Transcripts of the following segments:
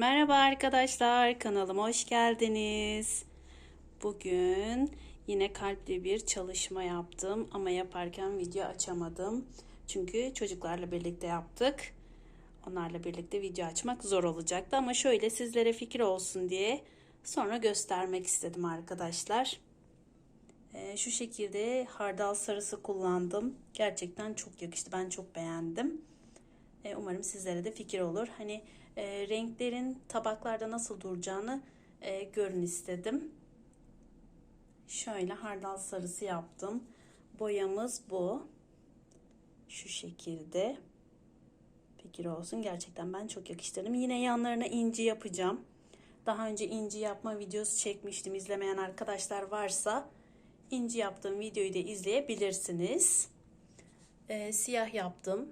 Merhaba arkadaşlar, kanalıma hoş geldiniz. Bugün yine kalpli bir çalışma yaptım ama yaparken video açamadım. Çünkü çocuklarla birlikte yaptık. Onlarla birlikte video açmak zor olacaktı ama şöyle sizlere fikir olsun diye sonra göstermek istedim arkadaşlar. Ee, şu şekilde hardal sarısı kullandım. Gerçekten çok yakıştı. Ben çok beğendim. Ee, umarım sizlere de fikir olur. Hani e, renklerin tabaklarda nasıl duracağını e, görün istedim. Şöyle hardal sarısı yaptım. Boyamız bu. Şu şekilde. Fikir olsun. Gerçekten ben çok yakıştırdım. Yine yanlarına inci yapacağım. Daha önce inci yapma videosu çekmiştim. İzlemeyen arkadaşlar varsa inci yaptığım videoyu da izleyebilirsiniz. Ee, siyah yaptım.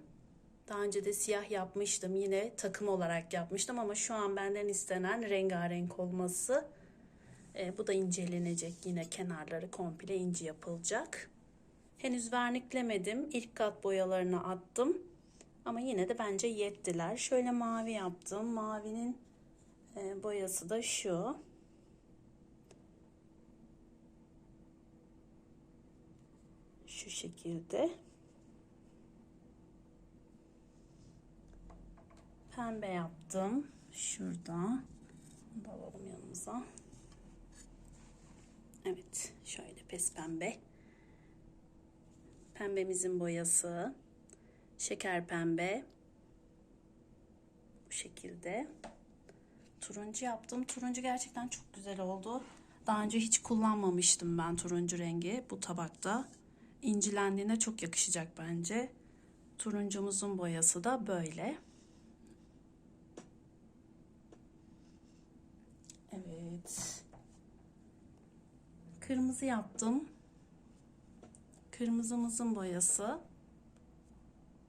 Daha önce de siyah yapmıştım. Yine takım olarak yapmıştım ama şu an benden istenen rengarenk olması. Ee, bu da incelenecek. Yine kenarları komple inci yapılacak. Henüz verniklemedim. İlk kat boyalarını attım. Ama yine de bence yettiler. Şöyle mavi yaptım. Mavinin e, boyası da şu. Şu şekilde. Pembe yaptım. Şurada. Bunu da alalım yanımıza. Evet. Şöyle pes pembe. Pembemizin boyası. Şeker pembe. Bu şekilde. Turuncu yaptım. Turuncu gerçekten çok güzel oldu. Daha önce hiç kullanmamıştım ben turuncu rengi bu tabakta. İncilendiğinde çok yakışacak bence. Turuncumuzun boyası da böyle. Evet. Kırmızı yaptım. Kırmızımızın boyası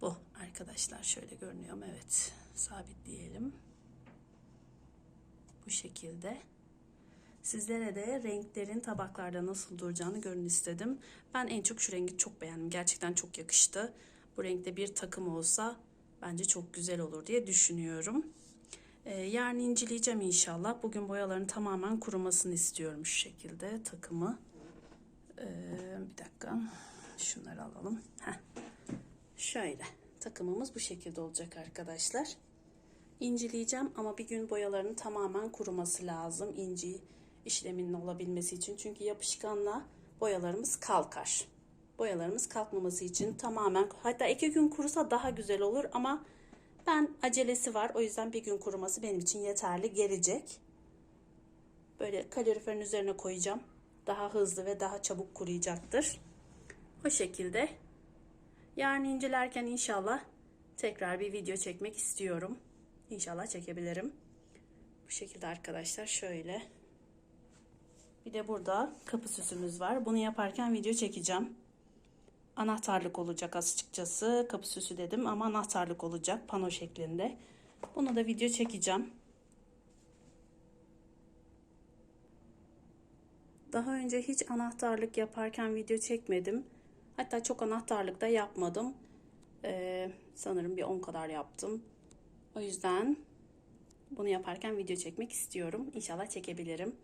bu arkadaşlar. Şöyle görünüyor mu? Evet. Sabitleyelim. Bu şekilde. Sizlere de renklerin tabaklarda nasıl duracağını görün istedim. Ben en çok şu rengi çok beğendim. Gerçekten çok yakıştı. Bu renkte bir takım olsa bence çok güzel olur diye düşünüyorum. Ee, yarın inceleyeceğim inşallah. Bugün boyaların tamamen kurumasını istiyorum şu şekilde takımı. Ee, bir dakika. Şunları alalım. Heh. Şöyle. Takımımız bu şekilde olacak arkadaşlar. İnceleyeceğim ama bir gün boyalarının tamamen kuruması lazım. İnci işleminin olabilmesi için. Çünkü yapışkanla boyalarımız kalkar. Boyalarımız kalkmaması için tamamen hatta iki gün kurusa daha güzel olur ama ben acelesi var. O yüzden bir gün kuruması benim için yeterli gelecek. Böyle kaloriferin üzerine koyacağım. Daha hızlı ve daha çabuk kuruyacaktır. O şekilde. Yarın incelerken inşallah tekrar bir video çekmek istiyorum. İnşallah çekebilirim. Bu şekilde arkadaşlar şöyle. Bir de burada kapı süsümüz var. Bunu yaparken video çekeceğim. Anahtarlık olacak açıkçası. Kapı süsü dedim ama anahtarlık olacak pano şeklinde. Bunu da video çekeceğim. Daha önce hiç anahtarlık yaparken video çekmedim. Hatta çok anahtarlık da yapmadım. Ee, sanırım bir 10 kadar yaptım. O yüzden bunu yaparken video çekmek istiyorum. İnşallah çekebilirim.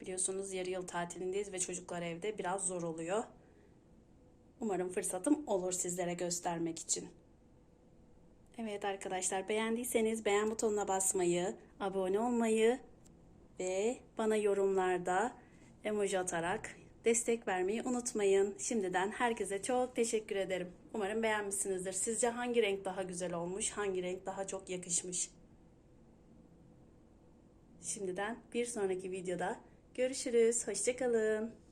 Biliyorsunuz yarı yıl tatilindeyiz ve çocuklar evde biraz zor oluyor. Umarım fırsatım olur sizlere göstermek için. Evet arkadaşlar beğendiyseniz beğen butonuna basmayı, abone olmayı ve bana yorumlarda emoji atarak destek vermeyi unutmayın. Şimdiden herkese çok teşekkür ederim. Umarım beğenmişsinizdir. Sizce hangi renk daha güzel olmuş, hangi renk daha çok yakışmış? Şimdiden bir sonraki videoda görüşürüz. Hoşçakalın.